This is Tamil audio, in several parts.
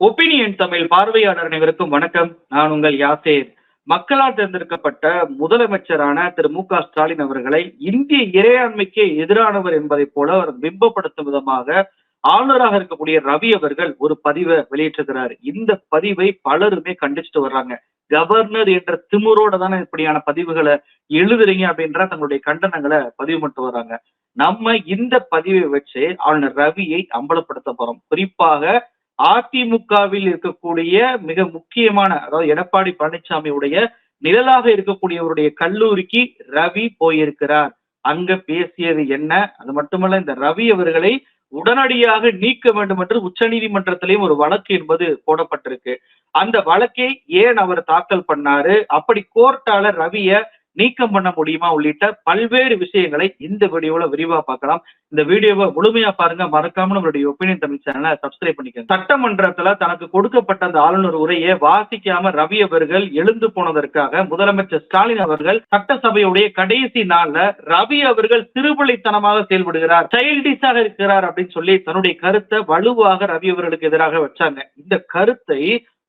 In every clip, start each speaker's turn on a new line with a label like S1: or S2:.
S1: ஒப்பீனியன் தமிழ் பார்வையாளர் அனைவருக்கும் வணக்கம். நான் உங்கள் யாசேர். மக்களால் தேர்ந்தெடுக்கப்பட்ட முதலமைச்சரான திரு மு க ஸ்டாலின் அவர்களை இந்திய இறையாண்மைக்கு எதிரானவர் என்பதை போல அவர் பிம்பப்படுத்தும் விதமாக ஆளுநராக இருக்கக்கூடிய ரவி அவர்கள் ஒரு பதிவை வெளியிட்டிருக்கிறார். இந்த பதிவை பலருமே கண்டிச்சுட்டு வர்றாங்க. கவர்னர் என்ற திமுறோட தானே இப்படியான பதிவுகளை எழுதுறீங்க அப்படின்ற தங்களுடைய கண்டனங்களை பதிவு பண்ணிட்டு வர்றாங்க. நம்ம இந்த பதிவை வச்சு ஆளுநர் ரவியை அம்பலப்படுத்த போறோம். குறிப்பாக அதிமுகவில் இருக்கக்கூடிய மிக முக்கியமான அதாவது எடப்பாடி பழனிசாமியுடைய நிழலாக இருக்கக்கூடியவருடைய கல்லூரிக்கு ரவி போயிருக்கிறார். அங்க பேசியது என்ன? அது மட்டுமல்ல இந்த ரவி அவர்களை உடனடியாக நீக்க வேண்டும் என்று உச்சநீதிமன்றத்திலேயும் ஒரு வழக்கு என்பது போடப்பட்டிருக்கு. அந்த வழக்கை ஏன் அவர் தாக்கல் பண்ணாரு? அப்படி கோர்ட்டால ரவிய நீக்கம் பண்ண முடியுமா உள்ளிட்ட பல்வேறு விஷயங்களை இந்த வீடியோவில் விரிவா பார்க்கலாம். இந்த வீடியோவை முழுமையா பாருங்க. மறக்காம நம்மளுடைய ஒப்பீனியன் தமிழ் சேனலை சப்ஸ்கிரைப் பண்ணிக்கோங்க. சட்டமன்றத்துல தனக்கு கொடுக்கப்பட்ட அந்த ஆளுநர் உரையை வாசிக்காம ரவி அவர்கள் எழுந்து போனதற்காக முதலமைச்சர் ஸ்டாலின் அவர்கள் சட்டசபையுடைய கடைசி நாள்ல ரவி அவர்கள் சிறுபிள்ளைத்தனமாக செயல்படுகிறார் சைல்டிஸாக இருக்கிறார் அப்படின்னு சொல்லி தன்னுடைய கருத்தை வலுவாக ரவி அவர்களுக்கு எதிராக வச்சாங்க. இந்த கருத்தை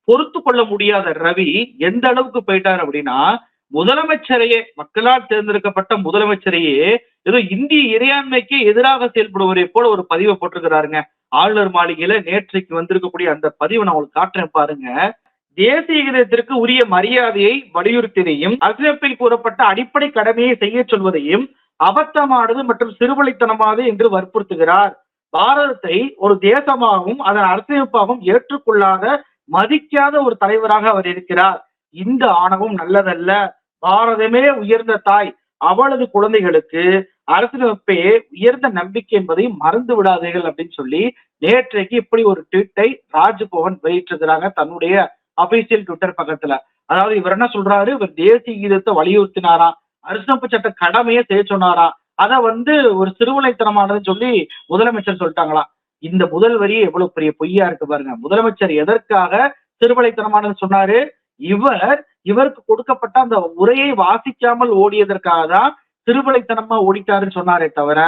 S1: பொறுத்து கொள்ள முடியாத ரவி எந்த அளவுக்கு போயிட்டார் அப்படின்னா முதலமைச்சரையே மக்களால் தேர்ந்தெடுக்கப்பட்ட முதலமைச்சரையே ஏதோ இந்திய இறையாண்மைக்கு எதிராக செயல்படுவதை போல ஒரு பதிவை போட்டிருக்கிறாருங்க. ஆளுநர் மாளிகையில நேற்றைக்கு வந்திருக்கக்கூடிய அந்த பதிவை நான் உங்களுக்கு காட்டுறேன் பாருங்க. தேசிய கீதத்திற்கு உரிய மரியாதையை வலியுறுத்தியதையும் அரசியலமைப்பில் கூறப்பட்ட அடிப்படை கடமையை செய்ய சொல்வதையும் அபத்தமானது மற்றும் சிறுவழித்தனமானது என்று வற்புறுத்துகிறார். பாரதத்தை ஒரு தேசமாகவும் அதன் அரசியலமைப்பாகவும் ஏற்றுக்கொள்ளாத மதிக்காத ஒரு தலைவராக அவர் இருக்கிறார். இந்த ஆணவம் நல்லதல்ல. பாரதமே உயர்ந்த தாய். அவளது குழந்தைகளுக்கு அரசியலமைப்பையே உயர்ந்த நம்பிக்கை என்பதை மறந்து விடாதீர்கள் அப்படின்னு சொல்லி நேற்றைக்கு இப்படி ஒரு ட்வீட்டை ராஜ்பவன் வெளியிட்டிருக்கிறாங்க தன்னுடைய அபிஷியல் ட்விட்டர் பக்கத்துல. அதாவது இவர் என்ன சொல்றாரு? இவர் தேசிய கீதத்தை வலியுறுத்தினாராம். அரசியலமைப்பு சட்ட கடமையை செய்ய சொன்னாராம். அதை வந்து ஒரு சிறுவலைத்தனமானதுன்னு சொல்லி முதலமைச்சர் சொல்லிட்டாங்களாம். இந்த முதல் வரி எவ்வளவு பெரிய பொய்யா இருக்கு பாருங்க. முதலமைச்சர் எதற்காக சிறுவலைத்தனமானது சொன்னாரு? இவர் இவருக்கு கொடுக்கப்பட்ட அந்த உரையை வாசிக்காமல் ஓடியதற்காக தான் சிறுவலைத்தனமா ஓடிட்டாருன்னு சொன்னாரே தவிர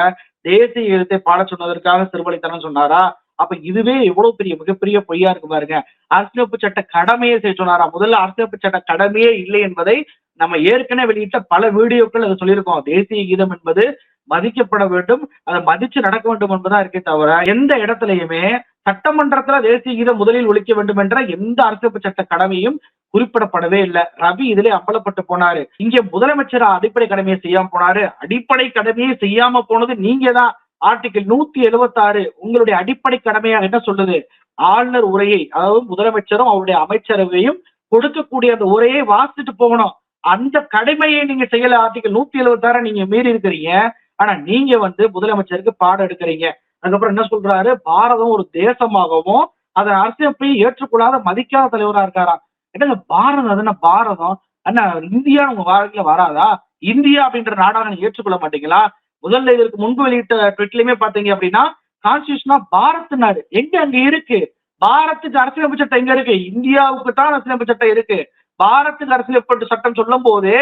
S1: தேசிய எழுத்தை பாட சொன்னதற்காக சிறுவலைத்தனம் சொன்னாரா? அப்ப இதுவே எவ்வளவு பெரிய மிகப்பெரிய பொய்யா இருக்கு பாருங்க. அரசியலமைப்பு சட்ட கடமையை செய்ய சொன்னாரா? முதல்ல அரசியலமைப்பு சட்ட கடமையே இல்லை என்பதை நம்ம ஏற்கனவே வெளியிட்ட பல வீடியோக்கள் அதை சொல்லியிருக்கோம். தேசிய கீதம் என்பது மதிக்கப்பட வேண்டும் அதை மதிச்சு நடக்க வேண்டும் என்பதா இருக்கே தவிர எந்த இடத்துலயுமே சட்டமன்றத்துல தேசிய கீதம் முதலில் ஒழிக்க வேண்டும் என்ற எந்த அரசியலமைப்பு சட்ட கடமையும் குறிப்பிடப்படவே இல்லை. ரவி இதிலே அம்பலப்பட்டு போனாரு. இங்க முதலமைச்சர் அடிப்படை கடமையை செய்யாம போனாரு. அடிப்படை கடமையை செய்யாம போனது நீங்க தான். ஆர்டிகிள் நூத்தி எழுபத்தி ஆறு உங்களுடைய அடிப்படை கடமையாக என்ன சொல்லுது? ஆளுநர் உரையை அதாவது முதலமைச்சரும் அவருடைய அமைச்சரவையும் கொடுக்கக்கூடிய அந்த உரையை வாசிட்டு போகணும். அந்த கடமையை நீங்க செய்யல. ஆர்டிகல் நூத்தி எழுபத்தி ஆறு நீங்க மீறி இருக்கிறீங்க. ஆனா நீங்க வந்து முதலமைச்சருக்கு பாடம் எடுக்கிறீங்க. அதுக்கப்புறம் என்ன சொல்றாரு? பாரதம் ஒரு தேசமாகவும் அதை அரசியப்பையும் ஏற்றுக்கொள்ளாத மதிக்காத தலைவரா இருக்காராம். என்னங்க பாரதம் அது என்ன பாரதம்? அண்ணா இந்தியா உங்க வாழ்க்கையில வராதா? இந்தியா அப்படின்ற நாடாக நீங்க ஏற்றுக்கொள்ள மாட்டீங்களா? முதல்ல இதற்கு முன்பு வெளியிட்ட ட்விட்லயுமே பாத்தீங்க அப்படின்னா கான்ஸ்டியூஷனா பாரத் நாடு. எங்க அங்க இருக்கு? பாரத்துக்கு அரசியலமைப்பு சட்டம் எங்க இருக்கு? இந்தியாவுக்கு தான் அரசியலமைப்பு சட்டம் இருக்கு. பாரத்துக்கு அரசியலமைப்பு சட்டம் சொல்லும் போது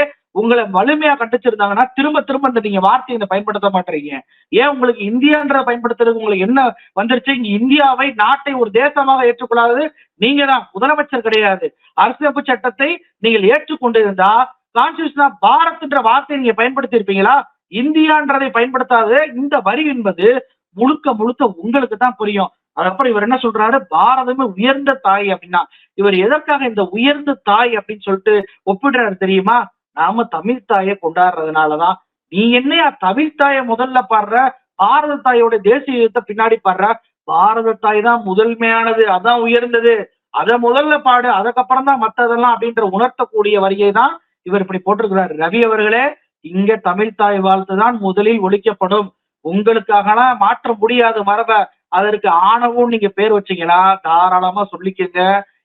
S1: உங்களை வலிமையா கண்டிச்சிருந்தாங்கன்னா திரும்ப திரும்ப இந்த நீங்க வார்த்தையை பயன்படுத்த மாட்டீங்க ஏன் உங்களுக்கு இந்தியான்ற பயன்படுத்துறது உங்களுக்கு என்ன வந்துருச்சு? இங்க இந்தியாவை நாட்டை ஒரு தேசமாக ஏற்றுக்கொள்ளாதது நீங்க தான் முதலமைச்சர் கிடையாது. அரசியலமைப்பு சட்டத்தை நீங்கள் ஏற்றுக்கொண்டிருந்தா கான்ஸ்டியூஷனா பாரத்ன்ற வார்த்தையை நீங்க பயன்படுத்தி இருப்பீங்களா இந்தியான்றதை பயன்படுத்தாத இந்த வரி என்பது முழுக்க முழுக்க உங்களுக்கு தான் புரியும். அதுக்கப்புறம் இவர் என்ன சொல்றாரு? பாரதமே உயர்ந்த தாய் அப்படின்னா இவர் எதற்காக இந்த உயர்ந்த தாய் அப்படின்னு சொல்லிட்டு ஒப்பிடுறாரு தெரியுமா? நாம தமிழ் தாயை கொண்டாடுறதுனாலதான். நீ என்னையா தமிழ் தாயை முதல்ல பாடுற? பாரத தாயோட தேசிய யுத்தத்தை பின்னாடி பாடுற? பாரத தாய் தான் முதன்மையானது அதான் உயர்ந்தது. அதை முதல்ல பாடு அதுக்கப்புறம் தான் மற்றதெல்லாம் அப்படின்ற உணர்த்தக்கூடிய வரியை தான் இவர் இப்படி போட்டிருக்கிறார். ரவி அவர்களே இங்க தமிழ் தாய் வாழ்த்து தான் முதலில் ஒழிக்கப்படும். உங்களுக்காகலாம் மாற்ற முடியாது மரபை. அதற்கு ஆணவம் நீங்க பேர் வச்சீங்கன்னா தாராளமா சொல்லிக்கங்க.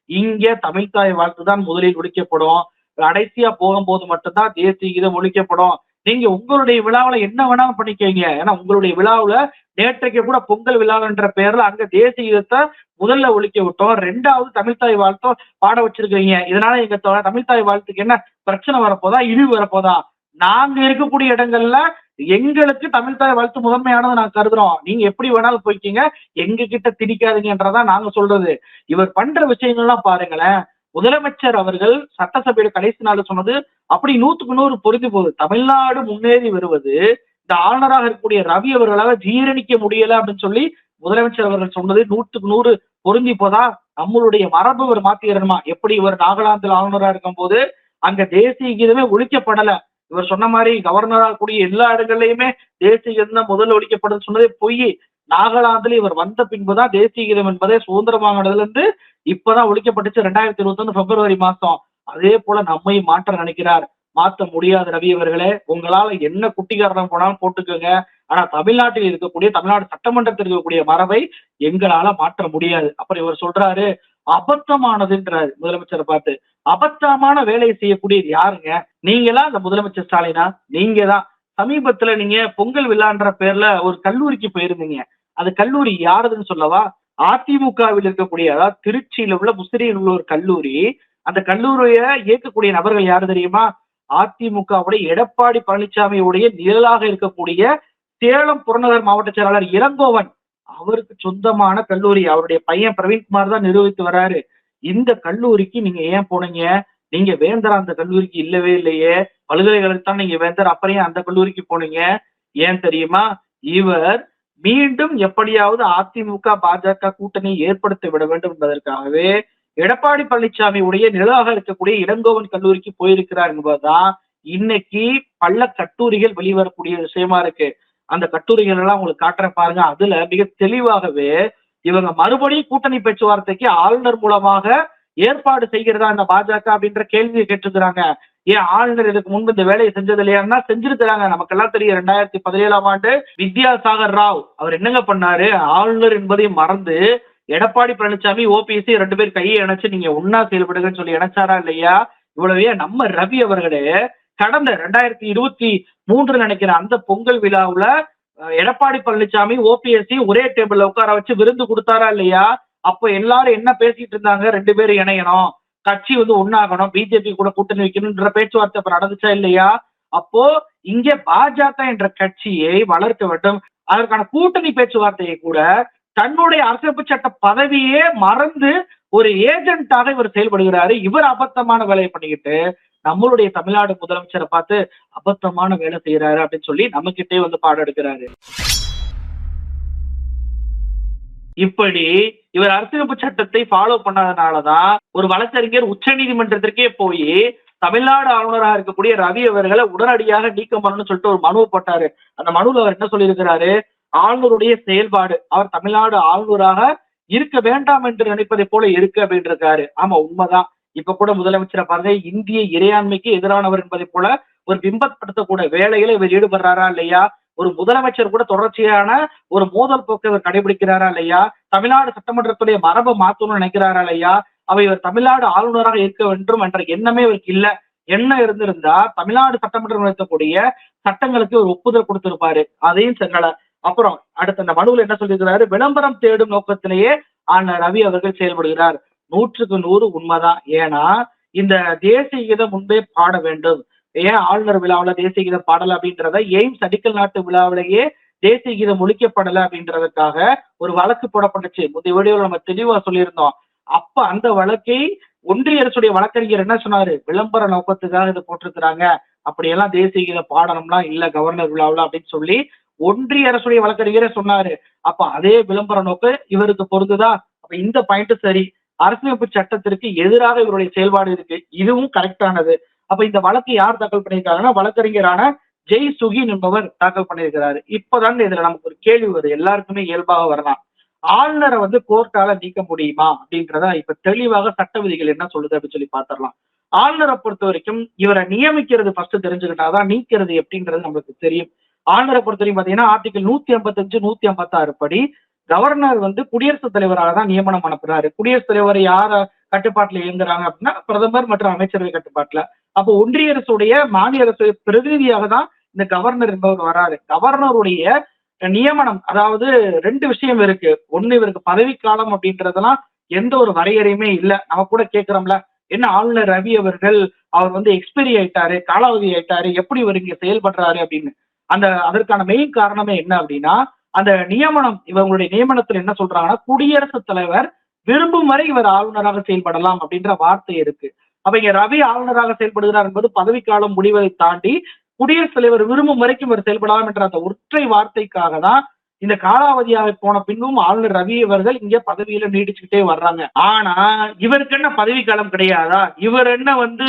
S1: இங்க தமிழ் தாய் வாழ்த்து தான் முதலில் ஒழிக்கப்படும். கடைசியா போகும்போது மட்டும்தான் தேசிய கீதம் ஒழிக்கப்படும். நீங்க உங்களுடைய விழாவில என்ன வேணாலும் பண்ணிக்கீங்க. ஏன்னா உங்களுடைய விழாவுல நேற்றைக்கு கூட பொங்கல் விழான்ற பேர்ல அங்க தேசிய கீதத்தை முதல்ல ஒழிக்க விட்டோம். ரெண்டாவது தமிழ்தாய் வாழ்த்தும் பாட வச்சிருக்கீங்க. இதனால எங்க தமிழ்தாய் வாழ்த்துக்கு என்ன பிரச்சனை வரப்போதா இழிவு வரப்போதா? நாங்க இருக்கக்கூடிய இடங்கள்ல எங்களுக்கு தமிழ் தாய் வாழ்த்து முதன்மையானதை நான் கருதுறோம். நீங்க எப்படி வேணாலும் போய்க்கீங்க. எங்க கிட்ட திணிக்காதீங்கன்றதான் நாங்க சொல்றது. இவர் பண்ற விஷயங்கள்லாம் பாருங்களேன். முதலமைச்சர் அவர்கள் சட்டசபையில கடைசி நாள் சொன்னது அப்படி நூத்துக்கு நூறு பொருந்தி போகுது. தமிழ்நாடு முன்னேறி வருவது இந்த ஆளுநராக இருக்கக்கூடிய ரவி அவர்களால ஜீரணிக்க முடியல அப்படின்னு சொல்லி முதலமைச்சர் அவர்கள் சொன்னது நூற்றுக்கு நூறு பொருந்தி போதா? நம்மளுடைய மரபு இவர் மாத்திரணுமா எப்படி இவர் நாகாலாந்தில் ஆளுநராக இருக்கும் போது அங்க தேசிய கீதமே ஒழிக்கப்படலை? இவர் சொன்ன மாதிரி கவர்னரா கூடிய எல்லா இடங்கள்லயுமே தேசிய கீதம் தான் முதல்ல ஒழிக்கப்படுது சொன்னதே பொய். நாகாலாந்துல இவர் வந்த பின்புதான் தேசிய கீதம் என்பதே சுதந்திரமானதுல இருந்து இப்பதான் ஒழிக்கப்பட்டுச்சு ரெண்டாயிரத்தி இருபத்தி ஒண்ணு பிப்ரவரி மாசம். அதே போல நம்மை மாற்ற நினைக்கிறார். மாத்த முடியாது ரவி அவர்களே. உங்களால என்ன குட்டிக்காரணம் போனாலும் போட்டுக்கோங்க. ஆனா தமிழ்நாட்டில் இருக்கக்கூடிய தமிழ்நாடு சட்டமன்றத்தில் இருக்கக்கூடிய மரபை எங்களால மாற்ற முடியாது. அப்புறம் இவர் சொல்றாரு அபத்தமானதுன்றாரு முதலமைச்சரை பார்த்து. அபத்தமான வேலையை செய்யக்கூடியது யாருங்க? நீங்களா? அந்த முதலமைச்சர் ஸ்டாலினா? நீங்க தான் சமீபத்துல நீங்க பொங்கல் விழான்ற பேர்ல ஒரு கல்லூரிக்கு போயிருந்தீங்க. அது கல்லூரி யாருதுன்னு சொல்லவா? அதிமுகவில் இருக்கக்கூடிய அதாவது திருச்சியில உள்ள முசிறியில் உள்ள ஒரு கல்லூரி. அந்த கல்லூரியை இயக்கக்கூடிய நபர்கள் யாரு தெரியுமா? அதிமுகவுடைய எடப்பாடி பழனிசாமியுடைய நிழலாக இருக்கக்கூடிய சேலம் புறநகர் மாவட்ட செயலாளர் இளங்கோவன். அவருக்கு சொந்தமான கல்லூரி. அவருடைய பையன் பிரவீன்குமார் தான் நிரூபித்து வராரு. இந்த கல்லூரிக்கு நீங்க ஏன் போனீங்க? நீங்க வேந்தர் அந்த கல்லூரிக்கு இல்லவே இல்லையே. பல்கலைக்கழகத்தான் நீங்க வேந்தர் அப்புறம் அந்த கல்லூரிக்கு போனீங்க? ஏன் தெரியுமா? இவர் மீண்டும் எப்படியாவது அதிமுக பாஜக கூட்டணி ஏற்படுத்தி விட வேண்டும் என்பதற்காகவே எடப்பாடி பழனிசாமி உடைய நிழலாக இருக்கக்கூடிய இளங்கோவன் கல்லூரிக்கு போயிருக்கிறார் என்பதுதான் இன்னைக்கு பல கட்டுரைகள் வெளிவரக்கூடிய விஷயமா இருக்கு. அந்த கட்டுரைகள் எல்லாம் உங்களுக்கு காட்டுற பாருங்க. அதுல மிக தெளிவாகவே இவங்க மறுபடியும் கூட்டணி பேச்சுவார்த்தைக்கு ஆளுநர் மூலமாக ஏற்பாடு செய்கிறதா இந்த பாஜக அப்படின்ற கேள்வியை கேட்டிருக்கிறாங்க. ஏன் ஆளுநர் இதுக்கு முன்பு இந்த வேலையை செஞ்சது இல்லையான்னா செஞ்சிருக்கிறாங்க. நமக்கெல்லாம் தெரியும் ரெண்டாயிரத்தி பதினேழாம் ஆண்டு வித்யாசாகர் ராவ் அவர் என்னங்க பண்ணாரு? ஆளுநர் என்பதையும் மறந்து எடப்பாடி பழனிசாமி ஓபிஎஸ்சி ரெண்டு பேர் கையை இணைச்சு நீங்க ஒன்னா செயல்படுங்கன்னு சொல்லி இணைச்சாரா இல்லையா? இவ்வளவே நம்ம ரவி அவர்களே கடந்த ரெண்டாயிரத்தி இருபத்தி மூன்று நினைக்கிற அந்த பொங்கல் விழாவுல எடப்பாடி பழனிசாமி ஓபிஎஸ்சி ஒரே டேபிள்ல உட்கார வச்சு விருந்து கொடுத்தாரா இல்லையா? அப்ப எல்லாரும் என்ன பேசிட்டு இருந்தாங்க? ரெண்டு பேரும் இணையணும். கட்சி வந்து ஒன்னாகணும் பிஜேபி கூட கூட்டணி வைக்கணும்ன்ற பேச்சுவார்த்தை இப்ப நடந்துச்சா இல்லையா? அப்போ இங்க பாஜக என்ற கட்சியை வளர்க்க வேண்டும். அதற்கான கூட்டணி பேச்சுவார்த்தையை கூட தன்னுடைய அரசியலமைப்பு சட்ட பதவியே மறந்து ஒரு ஏஜென்ட்டாக இவர் செயல்படுகிறாரு. இவர் அபத்தமான வேலையை பண்ணிக்கிட்டு நம்மளுடைய தமிழ்நாடு முதலமைச்சரை பார்த்து அபத்தமான வேலை செய்யறாரு அப்படின்னு சொல்லி நம்ம கிட்டே வந்து பாடம் எடுக்கிறாரு. இப்படி இவர் அரசியலமைப்பு சட்டத்தை ஃபாலோ பண்ணாதனாலதான் ஒரு வழக்கறிஞர் உச்ச நீதிமன்றத்திற்கே போய் தமிழ்நாடு ஆளுநராக இருக்கக்கூடிய ரவி அவர்களை உடனடியாக நீக்கம் பண்ணணும்னு சொல்லிட்டு ஒரு மனுவை போட்டாரு. அந்த மனுவில் அவர் என்ன சொல்லியிருக்கிறாரு? ஆளுநருடைய செயல்பாடு அவர் தமிழ்நாடு ஆளுநராக இருக்க வேண்டாம் என்று நினைப்பதை போல இருக்கு அப்படின்னு இருக்காரு ஆமா உண்மைதான். இப்ப கூட முதலமைச்சரை பாருங்க இந்திய இறையாண்மைக்கு எதிரானவர் என்பதை போல ஒரு பிம்பப்படுத்தக்கூடிய வேலையில இவர் ஈடுபடுறாரா இல்லையா? ஒரு முதலமைச்சர் கூட தொடர்ச்சியான ஒரு மோதல் போக்கை இவர் கடைபிடிக்கிறாரா இல்லையா? தமிழ்நாடு சட்டமன்றத்துடைய மரபை மாத்தணும்னு நினைக்கிறாரா இல்லையா? அவை இவர் தமிழ்நாடு ஆளுநராக இருக்க வேண்டும் என்ற எண்ணமே இவருக்கு இல்ல. எண்ணம் இருந்திருந்தா தமிழ்நாடு சட்டமன்றம் நடத்தக்கூடிய சட்டங்களுக்கு ஒரு ஒப்புதல் கொடுத்திருப்பாரு. அதையும் செல்லல அப்புறம் அடுத்த அந்த மனுவில் என்ன சொல்லியிருக்கிறாரு? விளம்பரம் தேடும் நோக்கத்திலேயே ஆன ரவி அவர்கள் செயல்படுகிறார். நூற்றுக்கு நூறு உண்மைதான் ஏன்னா இந்த தேசிய கீதம் முன்பே பாட வேண்டும். ஏன் ஆளுநர் விழாவில் தேசிய கீதம் பாடல அப்படின்றத எய்ம்ஸ் அடிக்கல் நாட்டு விழாவிலேயே தேசிய கீதம் ஒழிக்கப்படல அப்படின்றதுக்காக ஒரு வழக்கு போடப்பட்டுச்சு. முந்தைய வீடியோவில் நம்ம தெளிவா சொல்லியிருந்தோம். அப்ப அந்த வழக்கை ஒன்றிய அரசுடைய வழக்கறிஞர் என்ன சொன்னாரு? விளம்பர நோக்கத்துக்காக இதை போட்டிருக்கிறாங்க. அப்படியெல்லாம் தேசிய கீத பாடணும்லாம் இல்ல கவர்னர் விழாவில் அப்படின்னு சொல்லி ஒன்றிய அரசுடைய வழக்கறிஞரே சொன்னாரு. அப்ப அதே விளம்பர நோக்கு இவருக்கு பொருந்துதா? அப்ப இந்த பாயிண்ட் சரி. அரசியலமைப்பு சட்டத்திற்கு எதிராக இவருடைய செயல்பாடு இருக்கு. இதுவும் கரெக்டானது அப்ப இந்த வழக்கு யார் தாக்கல் பண்ணியிருக்காங்கன்னா வழக்கறிஞரான ஜெய் சுகின் என்பவர் தாக்கல் பண்ணியிருக்கிறாரு. இப்பதான் இதுல நமக்கு ஒரு கேள்வி வருது. எல்லாருக்குமே இயல்பாக வரலாம். ஆளுநரை வந்து கோர்ட்டால நீக்க முடியுமா அப்படின்றத இப்ப தெளிவாக சட்ட விதிகள் என்ன சொல்லுது அப்படின்னு சொல்லி பாத்திரலாம். ஆளுநரை பொறுத்த வரைக்கும் இவரை நியமிக்கிறது ஃபர்ஸ்ட் தெரிஞ்சுக்கிட்டாதான் நீக்கிறது எப்படின்றது நம்மளுக்கு தெரியும். ஆளுநரை பொறுத்த வரைக்கும் பாத்தீங்கன்னா ஆர்டிகல் நூத்தி ஐம்பத்தஞ்சு நூத்தி ஐம்பத்தாறு படி கவர்னர் வந்து குடியரசுத் தலைவராக தான் நியமனம் அனுப்புறாரு. குடியரசுத் தலைவர் யார கட்டுப்பாட்டுல இயங்குறாங்க அப்படின்னா பிரதமர் மற்றும் அமைச்சரவை கட்டுப்பாட்டுல. அப்போ ஒன்றிய அரசுடைய மாநில அரசு பிரதிநிதியாக தான் இந்த கவர்னர் என்பவர் வராரு. கவர்னருடைய நியமனம் அதாவது ரெண்டு விஷயம் இருக்கு. ஒண்ணு இவருக்கு பதவிக்காலம் அப்படின்றதெல்லாம் எந்த ஒரு வரையறையுமே இல்லை. நம்ம கூட கேட்கிறோம்ல என்ன ஆளுநர் ரவி அவர்கள் அவர் வந்து எக்ஸ்பைரி ஆயிட்டாரு காலாவதி ஆயிட்டாரு எப்படி இவர் இங்க செயல்படுறாரு அப்படின்னு. அந்த அதற்கான மெயின் காரணமே என்ன அப்படின்னா அந்த நியமனம் இவங்களுடைய நியமனத்துல என்ன சொல்றாங்கன்னா குடியரசுத் தலைவர் விரும்பும் வரை இவர் ஆளுநராக செயல்படலாம் அப்படின்ற வார்த்தை இருக்கு. அப்ப இங்க ரவி ஆளுநராக செயல்படுகிறார் என்பது பதவிக்காலம் முடிவதை தாண்டி குடியரசுத் தலைவர் விரும்பும் வரைக்கும் இவர் செயல்படலாம் என்ற அந்த ஒற்றை வார்த்தைக்காக தான் இந்த காலாவதியாக போன பின்னும் ஆளுநர் ரவி அவர்கள் இங்க பதவியில நீடிச்சுக்கிட்டே வர்றாங்க. ஆனா இவருக்கு என்ன பதவி காலம் கிடையாதா? இவர் என்ன வந்து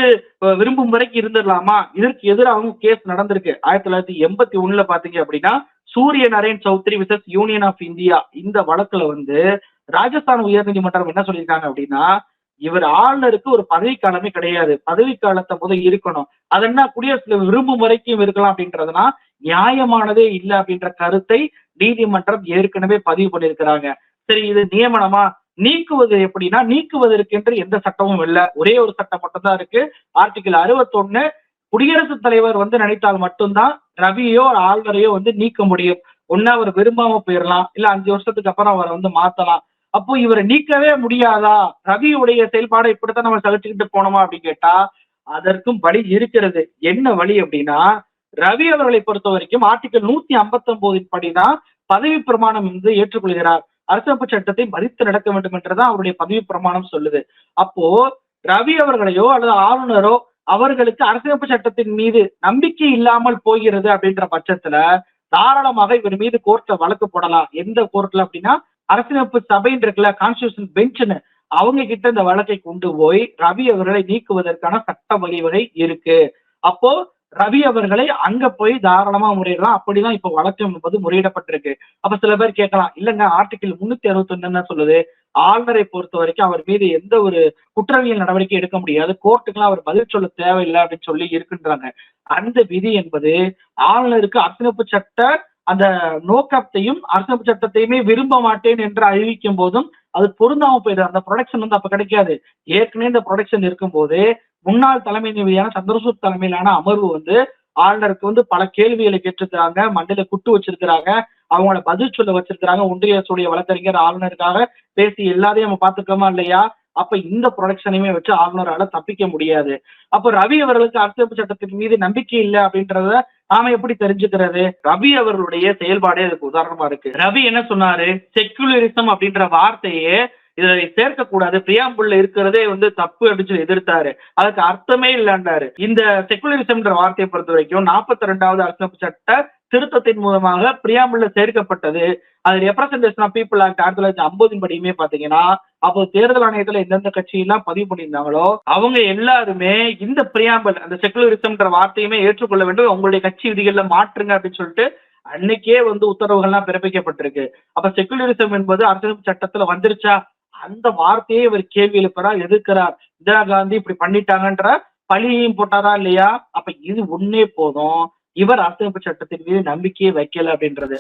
S1: விரும்பும் வரைக்கும் இருந்துடலாமா இதற்கு எதிராகவும் கேஸ் நடந்திருக்கு. ஆயிரத்தி தொள்ளாயிரத்தி எண்பத்தி ஒண்ணுல பாத்தீங்க அப்படின்னா Surya Narain Choudhary versus union of India இந்த வழக்குல வந்து ராஜஸ்தான் உயர்நீதிமன்றம் என்ன சொல்லியிருக்காங்க அப்படின்னா இவர் ஆளுநருக்கு ஒரு பதவிக்காலமே கிடையாது. பதவிக்காலத்தை முதல் இருக்கணும். அது என்ன குடியரசுல விரும்பும் வரைக்கும் இருக்கலாம் அப்படின்றதுனா நியாயமானதே இல்லை அப்படின்ற கருத்தை நீதிமன்றம் ஏற்கனவே பதிவு பண்ணியிருக்கிறாங்க. சரி இது நியமனமா? நீக்குவது எப்படின்னா நீக்குவதற்கென்று எந்த சட்டமும் இல்லை. ஒரே ஒரு சட்டம் மட்டும்தான் இருக்கு. ஆர்டிகிள் அறுபத்தொன்னு குடியரசுத் தலைவர் வந்து நினைத்தால் மட்டும்தான் ரவியோ ஒரு ஆளுநரையோ வந்து நீக்க முடியும். ஒன்னா அவர் விரும்பாம போயிடலாம் இல்ல அஞ்சு வருஷத்துக்கு அப்புறம் அவரை வந்து மாத்தலாம். அப்போ இவரை நீக்கவே முடியாதா? ரவியுடைய செயல்பாடை இப்படித்தான் நம்ம சகிச்சுக்கிட்டு போனோமா அப்படின்னு கேட்டா அதற்கும் வழி இருக்கிறது. என்ன வழி அப்படின்னா ரவி அவர்களை பொறுத்த வரைக்கும் ஆர்டிகல் நூத்தி ஐம்பத்தி ஒன்பதின் படிதான் பதவி பிரமாணம் வந்து ஏற்றுக்கொள்கிறார். அரசமைப்பு சட்டத்தை மதித்து நடக்க வேண்டும் என்றுதான் அவருடைய பதவி பிரமாணம் சொல்லுது. அப்போ ரவி அவர்களையோ அல்லது ஆளுநரோ அவர்களுக்கு அரசியலமைப்பு சட்டத்தின் மீது நம்பிக்கை இல்லாமல் போகிறது அப்படின்ற பட்சத்துல தாராளமாக இவர் மீது கோர்ட்ல வழக்கு போடலாம். எந்த கோர்ட்ல அப்படின்னா அரசியலமைப்பு சபைன்னு இருக்குல்ல கான்ஸ்டியூஷன் பெஞ்ச்னு அவங்க கிட்ட இந்த வழக்கை கொண்டு போய் ரவி அவர்களை நீக்குவதற்கான சட்ட வழிவகை இருக்கு. அப்போ ரவி அவர்களை அங்க போய் தாராளமா முறையிடலாம். அப்படிதான் இப்ப வழக்கு என்பது முறையிடப்பட்டிருக்கு. அப்ப சில பேர் கேட்கலாம் இல்லங்க ஆர்டிகிள் முன்னூத்தி அறுபத்தி ஒண்ணு என்ன சொல்லுது. ஆளுநரை பொறுத்த வரைக்கும் அவர் மீது எந்த ஒரு குற்றவியல் நடவடிக்கை எடுக்க முடியாது. கோர்ட்டுக்கெல்லாம் அவர் பதில் சொல்ல தேவையில்லை அப்படின்னு சொல்லி இருக்குன்றாங்க. அந்த விதி என்பது ஆளுநருக்கு அரசியலமைப்பு சட்ட அந்த நோக்கத்தையும் அரசமைப்பு சட்டத்தையுமே விரும்ப மாட்டேன் என்று அறிவிக்கும் போதும் அது பொருந்தாம போயிடுது அந்த ப்ரொடக்ஷன் வந்து அப்ப கிடைக்காது. ஏற்கனவே இந்த ப்ரொடக்ஷன் இருக்கும்போது முன்னாள் தலைமை நீதியான சந்திரசூட் தலைமையிலான அமர்வு வந்து ஆளுநருக்கு வந்து பல கேள்விகளை கேட்டிருக்கிறாங்க மண்டல குட்டு வச்சிருக்கிறாங்க அவங்கள பதில் சொல்ல வச்சிருக்கிறாங்க ஒன்றிய அரசுடைய வழக்கறிஞர் ஆளுநருக்காக பேசி எல்லாத்தையும் நம்ம பார்த்துக்கோமா இல்லையா? அப்ப இந்த ப்ரொடக்ஷனையுமே வச்சு ஆளுநரால தப்பிக்க முடியாது. அப்ப ரவி அவர்களுக்கு அரசியலமைப்பு சட்டத்தின் மீது நம்பிக்கை இல்லை அப்படின்றத நாம எப்படி தெரிஞ்சுக்கிறது? ரவி அவர்களுடைய செயல்பாடே அதுக்கு உதாரணமா இருக்கு. ரவி என்ன சொன்னாரு? செக்குலரிசம் அப்படின்ற வார்த்தையே இதை சேர்க்கக்கூடாது. பிரியாம்புள்ள இருக்கிறதே வந்து தப்பு அப்படின்னு சொல்லி எதிர்த்தாரு. அதுக்கு அர்த்தமே இல்லைன்றாரு. இந்த செக்குலரிசம்ன்ற வார்த்தையை பொறுத்த வரைக்கும் நாற்பத்தி ரெண்டாவது அரசமைப்பு சட்ட திருத்தத்தின் மூலமாக பிரியாம்புள்ள சேர்க்கப்பட்டது. அது ரெப்ரசன்டேஷன் ஆஃப் பீப்புள் ஆக்ட் ஆயிரத்தி தொள்ளாயிரத்தி ஐம்பதின் படியுமே பாத்தீங்கன்னா அப்போ தேர்தல் ஆணையத்துல எந்தெந்த கட்சியெல்லாம் பதிவு பண்ணியிருந்தாங்களோ அவங்க எல்லாருமே இந்த பிரியாம்பல் அந்த செக்குலரிசம்ன்ற வார்த்தையுமே ஏற்றுக்கொள்ள வேண்டும். உங்களுடைய கட்சி விதிகள்ல மாற்றுங்க அப்படின்னு சொல்லிட்டு அன்னைக்கே வந்து உத்தரவுகள்லாம் பிறப்பிக்கப்பட்டிருக்கு. அப்ப செக்குலரிசம் என்பது அரசியல் சட்டத்துல வந்துருச்சா? அந்த வார்த்தையை இவர் கேள்வி எழுப்புறார் எதிர்க்கிறார். இந்திரா காந்தி இப்படி பண்ணிட்டாங்கன்ற பழியையும் போட்டாரா இல்லையா? அப்ப இது ஒன்னே போதும். இவர் அரசமைப்பு சட்டத்தின் மீது நம்பிக்கையை வைக்கல அப்படின்றது.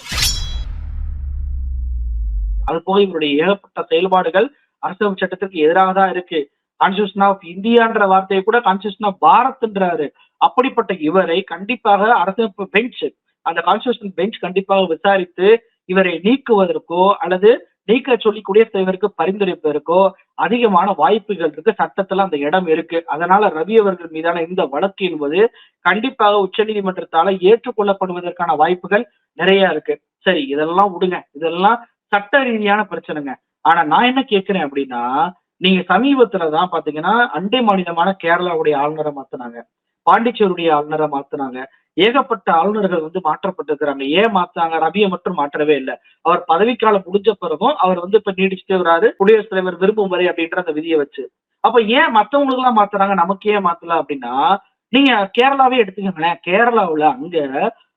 S1: அது போக இவருடைய ஏகப்பட்ட செயல்பாடுகள் அரசமைப்பு சட்டத்திற்கு எதிராக தான் இருக்கு. கான்ஸ்டியூஷன் ஆஃப் இந்தியான்ற வார்த்தையை கூட கான்ஸ்டியூஷன் ஆஃப் பாரத்ன்றாரு. அப்படிப்பட்ட இவரை கண்டிப்பாக அரசமைப்பு பெஞ்ச் அந்த கான்ஸ்டியூஷன் பெஞ்ச் கண்டிப்பாக விசாரித்து இவரை நீக்குவதற்கோ அல்லது நீக்க சொல்லி குடியரசுத் தலைவருக்கு பரிந்துரைப்பதற்கோ அதிகமான வாய்ப்புகள் இருக்கு சட்டத்துல அந்த இடம் இருக்கு. அதனால ரவி அவர்கள் மீதான இந்த வழக்கு என்பது கண்டிப்பாக உச்சநீதிமன்றத்தால ஏற்றுக்கொள்ளப்படுவதற்கான வாய்ப்புகள் நிறைய இருக்கு. சரி இதெல்லாம் விடுங்க. இதெல்லாம் சட்ட ரீதியான பிரச்சனைங்க. ஆனா நான் என்ன கேட்கிறேன் அப்படின்னா நீங்க சமீபத்துலதான் பாத்தீங்கன்னா அண்டை மாநிலமான கேரளாவுடைய ஆளுநரை மாத்தினாங்க. பாண்டிச்சேருடைய ஆளுநரை மாத்துனாங்க. ஏகப்பட்ட ஆளுநர்கள் வந்து மாற்றப்பட்டிருக்கிறாங்க. ஏன் மாத்தாங்க ரவியை மட்டும் மாற்றவே இல்லை. அவர் பதவிக்காலம் முடிஞ்ச பிறகும் அவர் வந்து இப்ப நீடிச்சுட்டே வராரு. குடியரசுத் தலைவர் விரும்பும் வரை அப்படின்ற அந்த விதியை வச்சு. அப்ப ஏன் மத்தவங்களுக்கு எல்லாம் மாத்துறாங்க? நமக்கு ஏன் மாத்தல அப்படின்னா நீங்க கேரளாவே எடுத்துக்கோங்களேன். கேரளாவுல அங்க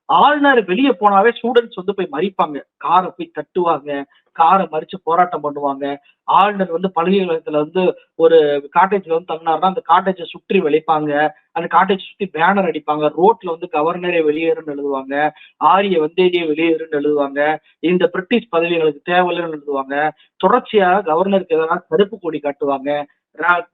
S1: ஆளுநர் வெளியே போனாவே ஸ்டூடெண்ட்ஸ் வந்து போய் மறிப்பாங்க. காரை போய் தட்டுவாங்க. காரை மறிச்சு போராட்டம் பண்ணுவாங்க. ஆளுநர் வந்து பல்கலைக்கழகத்துல வந்து ஒரு காட்டேஜ்ல வந்து தங்கினார்னா அந்த காட்டேஜை சுற்றி வெளிப்பாங்க. அந்த காட்டேஜ் சுற்றி பேனர் அடிப்பாங்க. ரோட்ல வந்து கவர்னரே வெளியேறுன்னு எழுதுவாங்க. ஆரிய வந்தேரியே வெளியேறுன்னு எழுதுவாங்க. இந்த பிரிட்டிஷ் பதவிகளுக்கு தேவையில்லைன்னு எழுதுவாங்க. தொடர்ச்சியாக கவர்னருக்கு எதனா கருப்பு கொடி காட்டுவாங்க.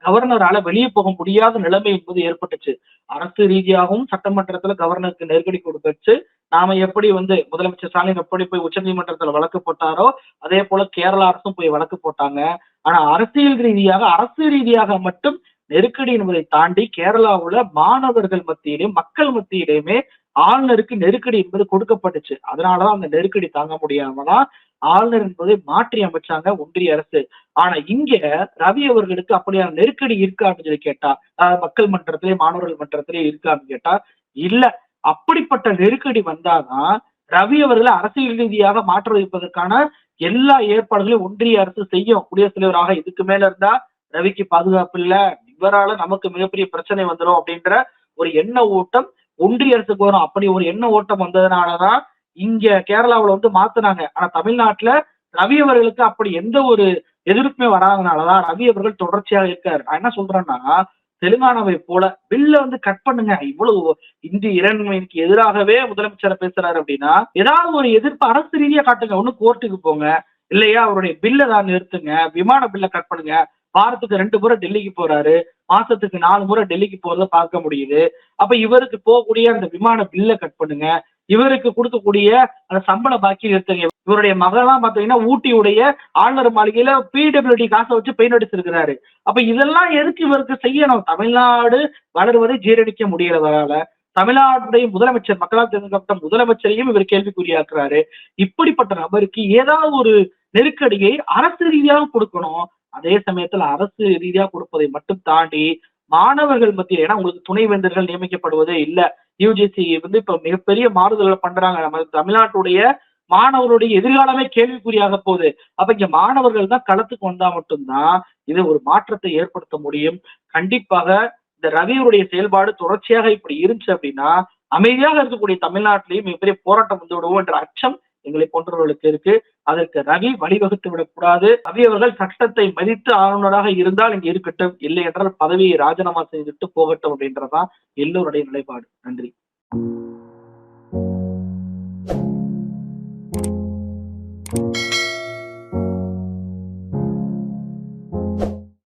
S1: கவர்னரால வெளியே போக முடியாத நிலைமை என்பது ஏற்பட்டுச்சு. அரசு ரீதியாகவும் சட்டமன்றத்துல கவர்னருக்கு நெருக்கடி கொடுத்துச்சு. நாம எப்படி வந்து முதலமைச்சர் ஸ்டாலின் எப்படி போய் உச்சநீதிமன்றத்துல வழக்கு போட்டாரோ அதே போல கேரளா அரசும் போய் வழக்கு போட்டாங்க. ஆனா அரசியல் ரீதியாக அரசு ரீதியாக மட்டும் நெருக்கடி என்பதை தாண்டி கேரளாவுல மாணவர்கள் மத்தியிலும் மக்கள் மத்தியிலுமே ஆளுநருக்கு நெருக்கடி என்பது கொடுக்கப்பட்டுச்சு. அதனாலதான் அந்த நெருக்கடி தாங்க முடியாமதான் ஆளுநர் என்பதை மாற்றி அமைச்சாங்க ஒன்றிய அரசு. ஆனா இங்க ரவி அவர்களுக்கு அப்படியான நெருக்கடி இருக்கா அப்படின்னு சொல்லி கேட்டா மக்கள் மன்றத்திலே மாணவர்கள் மன்றத்திலே இருக்கா அப்படின்னு கேட்டா இல்ல. அப்படிப்பட்ட நெருக்கடி வந்தாதான் ரவி அவர்களை அரசியல் ரீதியாக மாற்ற வைப்பதற்கான எல்லா ஏற்பாடுகளையும் ஒன்றிய அரசு செய்யும். குடியரசுத் தலைவராக இதுக்கு மேல இருந்தா ரவிக்கு பாதுகாப்பு இல்ல. இவரால நமக்கு மிகப்பெரிய பிரச்சனை வந்துடும் அப்படின்ற ஒரு எண்ண ஓட்டம் ஒன்றிய அரசுக்கு வரும். அப்படி ஒரு எண்ண ஓட்டம் வந்ததுனாலதான் இங்க கேரளாவில் வந்து மாத்தினாங்க. ஆனா தமிழ்நாட்டுல ரவி அவர்களுக்கு அப்படி எந்த ஒரு எதிர்ப்புமே வராதனாலதான் ரவி அவர்கள் தொடர்ச்சியாக இருக்காரு. நான் என்ன சொல்றேன்னா தெலுங்கானாவை போல பில்ல வந்து கட் பண்ணுங்க. இவ்வளவு இந்தி இறைமைக்கு எதிராகவே முதலமைச்சர் பேசுறாரு அப்படின்னா ஏதாவது ஒரு எதிர்ப்பு அரசு ரீதியா காட்டுங்க. ஒண்ணு கோர்ட்டுக்கு போங்க. இல்லையா அவருடைய பில்லை தான் நிறுத்துங்க. விமான பில்லை கட் பண்ணுங்க. வாரத்துக்கு ரெண்டு முறை டெல்லிக்கு போறாரு. மாசத்துக்கு நாலு முறை டெல்லிக்கு போறத பார்க்க முடியுது. அப்ப இவருக்கு போகக்கூடிய அந்த விமான பில்லை கட் பண்ணுங்க. இவருக்கு கொடுக்கக்கூடிய அந்த சம்பள பாக்கி நிறுத்துங்க இவருடைய மகள்லாம் பாத்தீங்கன்னா ஊட்டியுடைய ஆளுநர் மாளிகையில பிடபிள்யூடி காசை வச்சு பெயிண்ட் அடிச்சிருக்கிறாரு. அப்ப இதெல்லாம் எதுக்கு இவருக்கு செய்யணும்? தமிழ்நாடு வளருவதை ஜீரணிக்க முடியறதால தமிழ்நாட்டுடைய முதலமைச்சர் மக்களால் தேர்ந்தெடுக்கப்பட்ட முதலமைச்சரையும் இவர் கேள்விக்குறியாக்குறாரு. இப்படிப்பட்ட நபருக்கு ஏதாவது ஒரு நெருக்கடியை அரசு ரீதியாக கொடுக்கணும். அதே சமயத்துல அரசு ரீதியாக கொடுப்பதை மட்டும் தாண்டி மாணவர்கள் மத்தியில் ஏன்னா உங்களுக்கு துணைவேந்தர்கள் நியமிக்கப்படுவதே இல்ல. யூஜிசி வந்து இப்ப மிகப்பெரிய மாறுதல்களை பண்றாங்க. நம்ம தமிழ்நாட்டுடைய மாணவருடைய எதிர்காலமே கேள்விக்குறியாக போகுது. அப்ப இங்க மாணவர்கள் தான் களத்துக்கு வந்தா மட்டும்தான் இது ஒரு மாற்றத்தை ஏற்படுத்த முடியும். கண்டிப்பாக இந்த ரவியுடைய செயல்பாடு தொடர்ச்சியாக இப்படி இருந்துச்சு அப்படின்னா அமைதியாக இருக்கக்கூடிய தமிழ்நாட்டிலேயும் மிகப்பெரிய போராட்டம் வந்து விடுவோம் என்ற அச்சம் எங்களை போன்றவர்களுக்கு இருக்கு. அதற்கு ரவி வழிவகுத்து விடக்கூடாது. ரவி அவர்கள் சட்டத்தை மதித்து ஆளுநராக இருந்தால் இங்கு இருக்கட்டும். இல்லை என்றால் பதவியை ராஜினாமா செய்துட்டு போகட்டும் அப்படின்றதான் எல்லோருடைய நிலைப்பாடு. நன்றி.